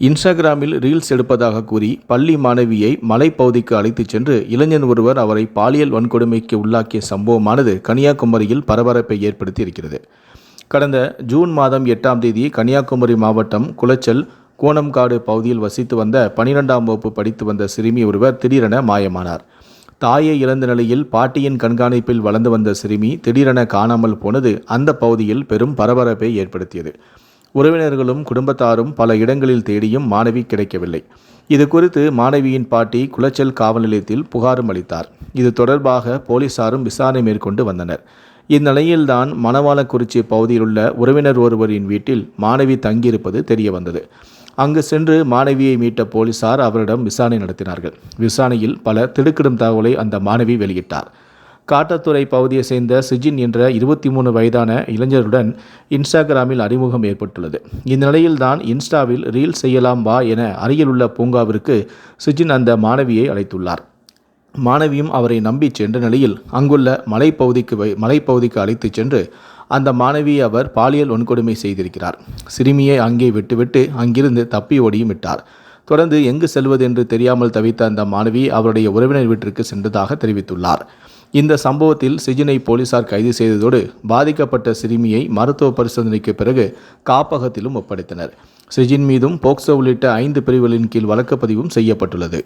இன்ஸ்டாகிராமில் ரீல்ஸ் எடுப்பதாக கூறி பள்ளி மாணவியை மலைப்பகுதிக்கு அழைத்துச் சென்று இளைஞன் ஒருவர் அவரை பாலியல் வன்கொடுமைக்கு உள்ளாக்கிய சம்பவமானது கன்னியாகுமரியில் பரபரப்பை ஏற்படுத்தி இருக்கிறது கடந்த ஜூன் மாதம் எட்டாம் தேதி கன்னியாகுமரி மாவட்டம் குளச்சல் கோணம்காடு பகுதியில் வசித்து வந்த பனிரெண்டாம் வகுப்பு படித்து வந்த சிறுமி ஒருவர் திடீரென மாயமானார். தாயை இழந்த நிலையில் பாட்டியின் கண்காணிப்பில் வளர்ந்து வந்த சிறுமி திடீரென காணாமல் போனது அந்த பகுதியில் பெரும் பரபரப்பை ஏற்படுத்தியது. உறவினர்களும் குடும்பத்தாரும் பல இடங்களில் தேடியும் மாணவி கிடைக்கவில்லை. இது குறித்து மாணவியின் பாட்டி குளச்சல் காவல் நிலையத்தில் புகாரும் அளித்தார். இது தொடர்பாக போலீசாரும் விசாரணை மேற்கொண்டு வந்தனர். இந்நிலையில்தான் மணவாளக்குறிச்சி பகுதியில் உள்ள உறவினர் ஒருவரின் வீட்டில் மாணவி தங்கியிருப்பது தெரிய வந்தது அங்கு சென்று மாணவியை மீட்ட போலீசார் அவரிடம் விசாரணை நடத்தினார்கள். விசாரணையில் பல திடுக்கிடும் தகவலை அந்த மாணவி வெளியிட்டார். காட்டத்துறை பகுதியை சேர்ந்த சிஜின் என்ற இருபத்தி மூணு வயதான இளைஞருடன் இன்ஸ்டாகிராமில் அறிமுகம் ஏற்பட்டுள்ளது. இந்நிலையில்தான் இன்ஸ்டாவில் ரீல் செய்யலாம் வா என அருகிலுள்ள பூங்காவிற்கு சிஜின் அந்த மாணவியை அழைத்துள்ளார். மாணவியும் அவரை நம்பி சென்ற நிலையில் அங்குள்ள மலைப்பகுதிக்கு வை மலைப்பகுதிக்கு அழைத்துச் சென்று அந்த மாணவியை அவர் பாலியல் வன்கொடுமை செய்திருக்கிறார். சிறுமியை அங்கே விட்டுவிட்டு அங்கிருந்து தப்பி ஓடியும் விட்டார். தொடர்ந்து எங்கு செல்வது என்று தெரியாமல் தவித்த அந்த மாணவி அவருடைய உறவினர் வீட்டிற்கு சென்றதாக தெரிவித்துள்ளார். இந்த சம்பவத்தில் சிஜினை போலீசார் கைது செய்ததோடு பாதிக்கப்பட்ட சிறுமியை மருத்துவ பரிசோதனைக்கு பிறகு காப்பகத்திலும் ஒப்படைத்தனர். சிஜின் மீதும் போக்சோ உள்ளிட்ட ஐந்து பிரிவுகளின் கீழ் வழக்குப்பதிவும் செய்யப்பட்டுள்ளது.